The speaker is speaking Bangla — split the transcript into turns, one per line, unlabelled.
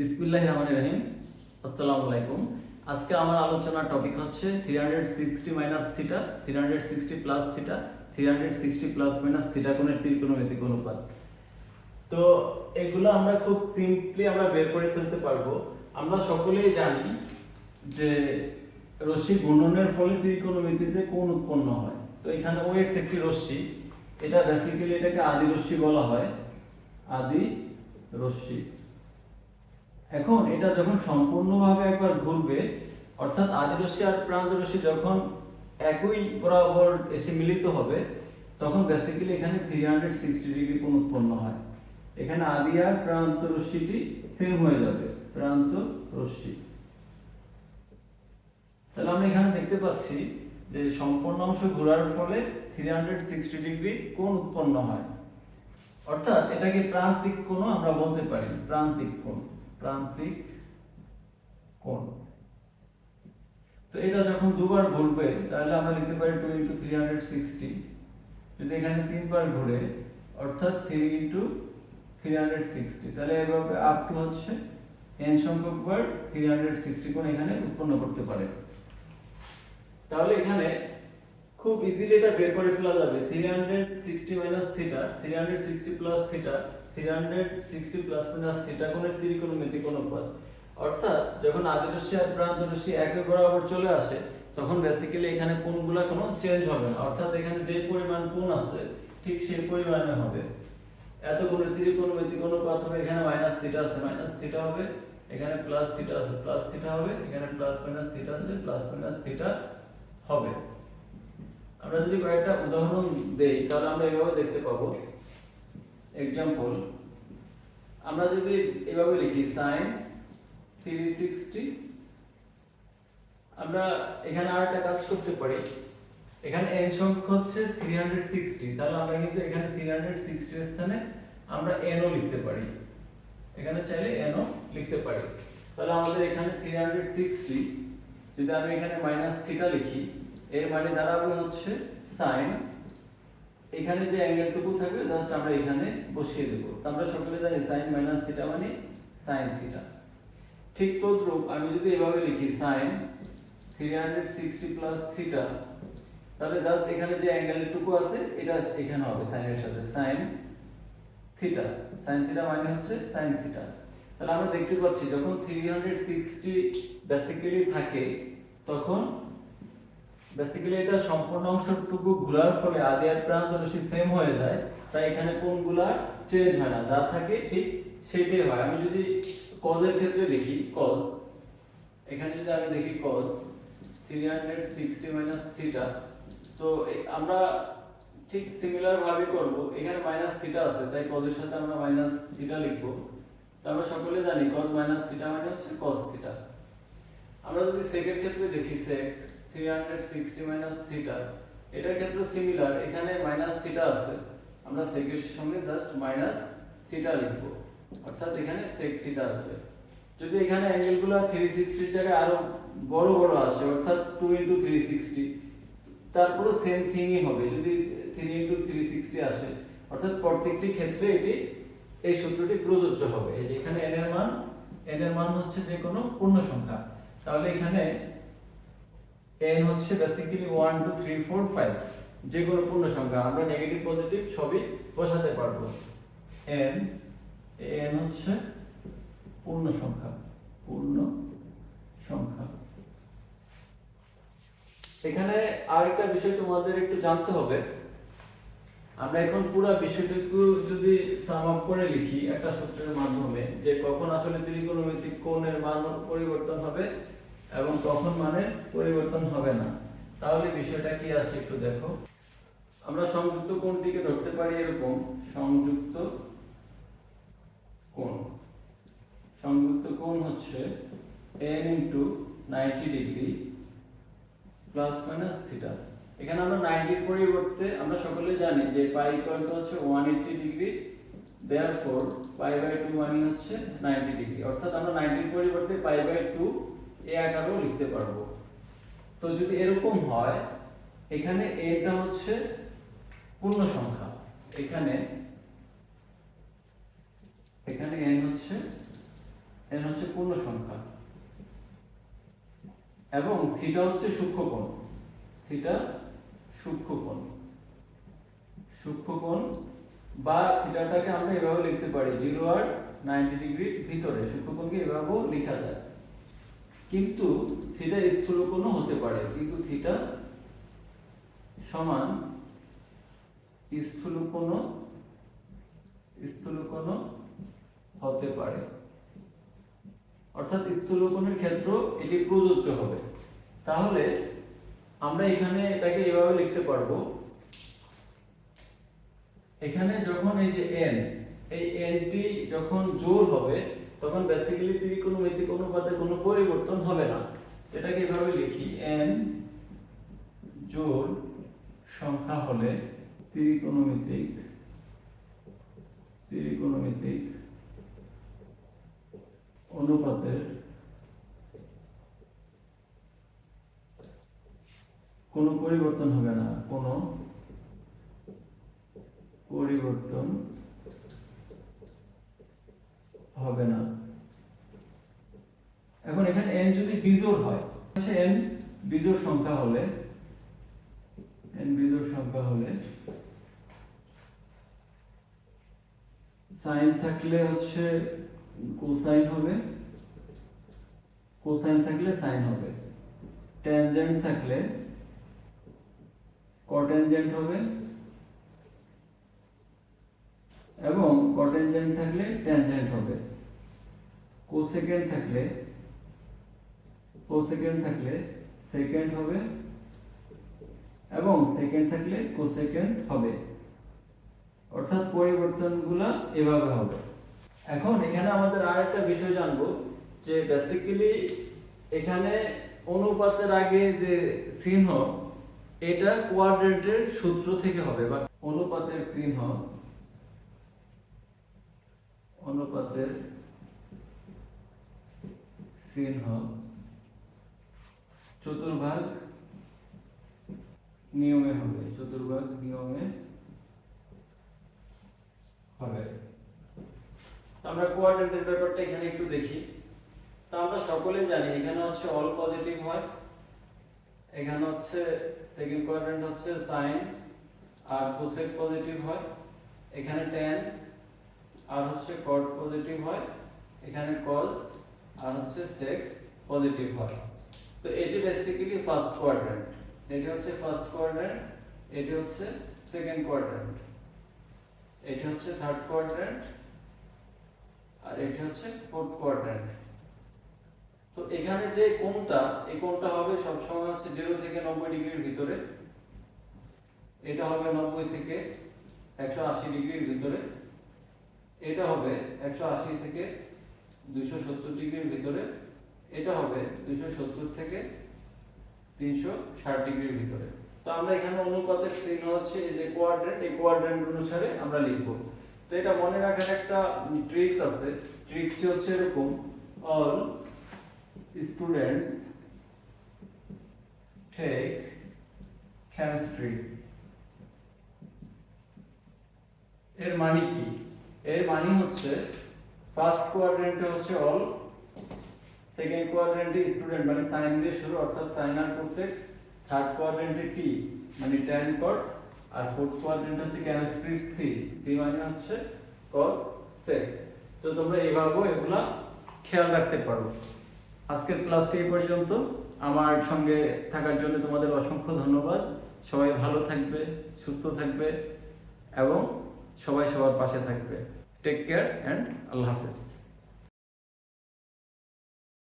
বিসমিল্লাহ রহমান রহিম। আসসালামু আলাইকুম। আজকে আমার আলোচনার টপিক হচ্ছে three hundred sixty minus theta three hundred sixty plus theta three hundred sixty plus minus theta কোণের ত্রিকোণমিতিক অনুপাত। তো এগুলো আমরা খুব সিম্পলি আমরা বের করে ফেলতে পারব। আমরা সকলেই জানি যে রশ্মি গুণনের ফলে ত্রিকোণমিতিতে কোণ উৎপন্ন হয়। তো এখানে ও এক্স একটি রশ্মি। এটা বেসিক্যালি এটাকে আদি রশ্মি বলা হয়। আদি রশ্মি। এখন এটা যখন সম্পূর্ণভাবে একবার ঘুরবে, অর্থাৎ আদিরশ্মি আর প্রান্তরশ্মি যখন একই বরাবর এসে মিলিত হবে, তখন বেসিক্যালি এখানে থ্রি হান্ড্রেড সিক্সটি ডিগ্রি কোণ উৎপন্ন হয়। এখানে আদি আর প্রান্ত রশ্মিটি সেম হয়ে যাবে প্রান্ত রশ্মি তাহলে আমরা এখানে দেখতে পাচ্ছি যে সম্পূর্ণ অংশ ঘোরার ফলে থ্রি হান্ড্রেড সিক্সটি ডিগ্রি কোণ উৎপন্ন হয়। অর্থাৎ এটাকে প্রান্তিক কোণ আমরা বলতে পারি, প্রান্তিক কোণ। প্রান্তিক কোণ। তো এটা যখন দুবার ঘুরবে, তাহলে আমরা লিখতে পারি two into three hundred sixty যদি এখানে তিনবার ঘুরে, অর্থাৎ three into three hundred sixty তাহলে এভাবে আপ টু হচ্ছে এন সংখ্যক বার থ্রি হান্ড্রেড সিক্সটি কোণ এখানে উৎপন্ন করতে পারে। তাহলে এখানে খুব ইজিলি এটা বের করে ফেলা যাবে। Three hundred sixty minus theta three hundred sixty plus theta three hundred sixty plus minus theta কোণের ত্রিকোণমিতিক অনুপাত অর্থাৎ যখন আদিরশ্মি আর প্রান্তরশ্মি একই বরাবর চলে আসে, তখন বেসিক্যালি এখানে কোণগুলো কোনো চেঞ্জ হবে না। অর্থাৎ এখানে যে পরিমাণ কোণ আছে, ঠিক সেই পরিমাণে হবে। এত কোণের ত্রিকোণমিতিক অনুপাত হবে এখানে মাইনাস থিটা আছে মাইনাস থিটা হবে। এখানে প্লাস থিটা আছে প্লাস থিটা হবে। এখানে প্লাস মাইনাস থিটা আছে প্লাস মাইনাস থিটা হবে। আমরা যদি কয়েকটা উদাহরণ দেই, তাহলে আমরা এভাবে দেখতে পাবো। এক্সাম্পল আমরা যদি এভাবে লিখি সাইন থ্রি সিক্সটি আমরা এখানে আর একটা কাজ করতে পারি। এখানে এন সংখ্যা হচ্ছে থ্রি হান্ড্রেড সিক্সটি তাহলে আমরা কিন্তু এখানে থ্রি হান্ড্রেড সিক্সটির স্থানে আমরা এনও লিখতে পারি। এখানে চাইলে এনও লিখতে পারি। তাহলে আমাদের এখানে থ্রি হান্ড্রেড সিক্সটি যদি আমি এখানে মাইনাস থিটা লিখি, এর মানে দাঁড়াবে হচ্ছে সাইন এখানে যে অ্যাঙ্গেলটুকু থাকবে জাস্ট আমরা এখানে বসিয়ে দেব। তো আমরা সকলে জানি সাইন মাইনাস থিটা মানে সাইন থিটা ঠিক তদ্রূপ আমি যদি এভাবে লিখি sine three hundred sixty plus theta তাহলে জাস্ট এখানে যে অ্যাঙ্গেলটুকু আছে, এটা এখানে হবে সাইনের সাথে। সাইন থিটা সাইন থিটা মানে হচ্ছে সাইন থিটা তাহলে আমরা দেখতে পাচ্ছি, যখন থ্রি হান্ড্রেড সিক্সটি বেসিক্যালি থাকে, তখন বেসিক্যালি এটা সম্পূর্ণ অংশটুকু ঘোরার ফলে আদি আর প্রান্ত রশ্মি সেম হয়ে যায়। তাই এখানে কোণগুলা চেঞ্জ হয় না। যা থাকে ঠিক সেটাই হয়। আমি যদি কজের ক্ষেত্রে দেখি কজ এখানে যদি আমি দেখি cos three hundred sixty minus theta তো আমরা ঠিক সিমিলার ভাবে করব। এখানে মাইনাস থিটা আছে, তাই কজের সাথে আমরা মাইনাস থিটা লিখব। তো আমরা সকলে জানি কজ মাইনাস থিটা মানে হচ্ছে কজ থিটা আমরা যদি সেকের ক্ষেত্রে দেখি sec three hundred sixty minus theta এটার ক্ষেত্রে সিমিলার এখানে মাইনাস থিটা আছে। আমরা সেকের সঙ্গে জাস্ট মাইনাস থিটা লিখব। অর্থাৎ এখানে সেক থিটা আসবে। যদি এখানে অ্যাঙ্গেলগুলো থ্রি সিক্সটির জায়গায় আরও বড় বড় আসে, অর্থাৎ টু ইন্টু থ্রি সিক্সটি তারপরও সেম থিংই হবে। যদি থ্রি ইন্টু থ্রি সিক্সটি আসে, অর্থাৎ প্রত্যেকটি ক্ষেত্রে এটি, এই সূত্রটি প্রযোজ্য হবে। এই যে এখানে n এর মান, n এর মান হচ্ছে যে কোনো পূর্ণ সংখ্যা। তাহলে এখানে n হচ্ছে বেসিক্যালি 1 2 3 4 5 যে কোনো পূর্ণ সংখ্যা। আমরা নেগেটিভ পজিটিভ সবই বসাতে পারব। n n হচ্ছে পূর্ণ সংখ্যা পূর্ণ সংখ্যা। এখানে আরেকটা বিষয় তোমাদের একটু জানতে হবে। আমরা এখন পুরো বিষয়টুকু যদি সাম আপ করে লিখি একটা সূত্রের মাধ্যমে যে কখন আসলে ত্রিকোণমিতিক কোণের মান পরিবর্তন হবে এবং কখন মানে পরিবর্তন হবে না। তাহলে বিষয়টা কি আসে একটু দেখো। আমরা সংযুক্ত কোণটিকে ধরতে পারি এরকম, সংযুক্ত কোণ। সংযুক্ত কোণ হচ্ছে n into ninety degree plus minus theta এখানে আমরা 90 এর পরিবর্তে, আমরা সকলে জানি যে পাই ইকুয়াল টু হচ্ছে 180 ডিগ্রি দেয়ারফর পাই বাই 2 মানে হচ্ছে 90 ডিগ্রি অর্থাৎ আমরা 90 এর পরিবর্তে পাই বাই 2 এ আকারেও লিখতে পারব। তো যদি এরকম হয়, এখানে এটা হচ্ছে পূর্ণ সংখ্যা। এখানে এখানে n হচ্ছে এন হচ্ছে পূর্ণ সংখ্যা। এবং থিটা হচ্ছে সূক্ষ্মকোণ। থিটা সূক্ষ্মকোণ। সূক্ষ্মকোণ বা থিটাটাকে আমরা এভাবে লিখতে পারি জিরো আর নাইনটি ডিগ্রির ভিতরে। সূক্ষ্মকোণকে এভাবেও লেখা যায়। কিন্তু থিটা স্থূলকোণও হতে পারে, কিন্তু থিটা সমান স্থূলকোণও স্থূলকোণও হতে পারে। অর্থাৎ স্থূলকোণের ক্ষেত্র এটি প্রযোজ্য হবে। তাহলে আমরা এখানে এটাকে এভাবে লিখতে পারব। এখানে যখন এই যে n, এই nটি যখন জোর হবে তখন বেসিক্যালি ত্রিকোণমিতিক অনুপাতের কোনো পরিবর্তন হবে না। এটাকে এভাবে লিখি, n জোর সংখ্যা হলে ত্রিকোণমিতিক ত্রিকোণমিতিক অনুপাতের কোনো পরিবর্তন হবে না, কোনো পরিবর্তন হবে না। এখন এখানে n যদি বিজোড় হয় n বিজোড় সংখ্যা হলে, n বিজোড় সংখ্যা হলে সাইন থাকলে হচ্ছে কোসাইন হবে কোসাইন থাকলে সাইন হবে। ট্যানজেন্ট থাকলে কটেনজেন্ট হবে এবং কটেনজেন্ট থাকলে ট্যানজেন্ট হবে। কোসেকেন্ড থাকলে কোসেকেন্ড থাকলে সেকেন্ড হবে এবং সেকেন্ড থাকলে কোসেকেন্ড হবে। অর্থাৎ পরিবর্তনগুলো এভাবে হবে। এখন এখানে আমাদের আর একটা বিষয় জানব যে বেসিক্যালি এখানে অনুপাতের আগে যে চিহ্ন, এটা কোয়াড্রেন্টের সূত্র থেকে হবে বা অনুপাতের চিহ্ন অনুপাতের চিহ্ন চতুর্ভাগ নিয়মে হবে, চতুর্ভাগ নিয়মে হবে। আমরা কোয়াড্রেন্টের ব্যাপারটা এখানে একটু দেখি। তো আমরা সকলে জানি, এখানে হচ্ছে অল পজিটিভ হয়, এখানে হচ্ছে সেকেন্ড কোয়াড্রেন্ট হচ্ছে সাইন আর কোসেক পজিটিভ হয়, এখানে ট্যান আর হচ্ছে কট পজিটিভ হয়, এখানে কজ আর হচ্ছে সেক পজিটিভ হয়। তো এটি বেসিক্যালি ফার্স্ট কোয়াড্রেন্ট এটি হচ্ছে ফার্স্ট কোয়াড্রেন্ট এটি হচ্ছে সেকেন্ড কোয়াড্রেন্ট এটি হচ্ছে থার্ড কোয়াড্রেন্ট আর এটি হচ্ছে ফোর্থ কোয়াড্রেন্ট তো এখানে যে কোণটা, এই কোণটা হবে সবসময় হচ্ছে জিরো থেকে নব্বই ডিগ্রির ভিতরে। এটা হবে নব্বই থেকে একশো আশি ডিগ্রির ভিতরে। এটা হবে একশো আশি থেকে দুইশো সত্তর ডিগ্রির ভিতরে, এটা হবে দুইশো সত্তর থেকে তিনশো ষাট ডিগ্রির ভিতরে। তো আমরা এখানে অনুপাতের চিহ্ন হচ্ছে এই যে কোয়াড্রেন্ট এই কোয়াড্রেন্ট অনুসারে আমরা লিখব। তো এটা মনে রাখার একটা ট্রিক্স আছে। ট্রিক্সটি হচ্ছে এরকম অল স্টুডেন্টস টেক কেমিস্ট্রি এর মানে কি? এর মানে হচ্ছে ফার্স্ট কোয়াড্রেন্টে হচ্ছে অল সেকেন্ড কোয়াড্রেন্টে স্টুডেন্ট মানে সাইন দিয়ে শুরু, অর্থাৎ সাইন আর কোসেক থার্ড কোয়াড্রেন্টে টি মানে ট্যান কট আর ফোর্থ কোয়াড্রেন্ট হচ্ছে কেমিস্ট্রি সি সি মানে হচ্ছে কজ সেক তো তোমরা এইভাবেও এগুলা খেয়াল রাখতে পারো। আজকের ক্লাসটি এই পর্যন্ত। আমার সঙ্গে থাকার জন্য তোমাদের অসংখ্য ধন্যবাদ। সবাই ভালো থাকবে, সুস্থ থাকবে, এবং সবাই সবার পাশে থাকবে। টেক কেয়ার অ্যান্ড আল্লাহ হাফেজ।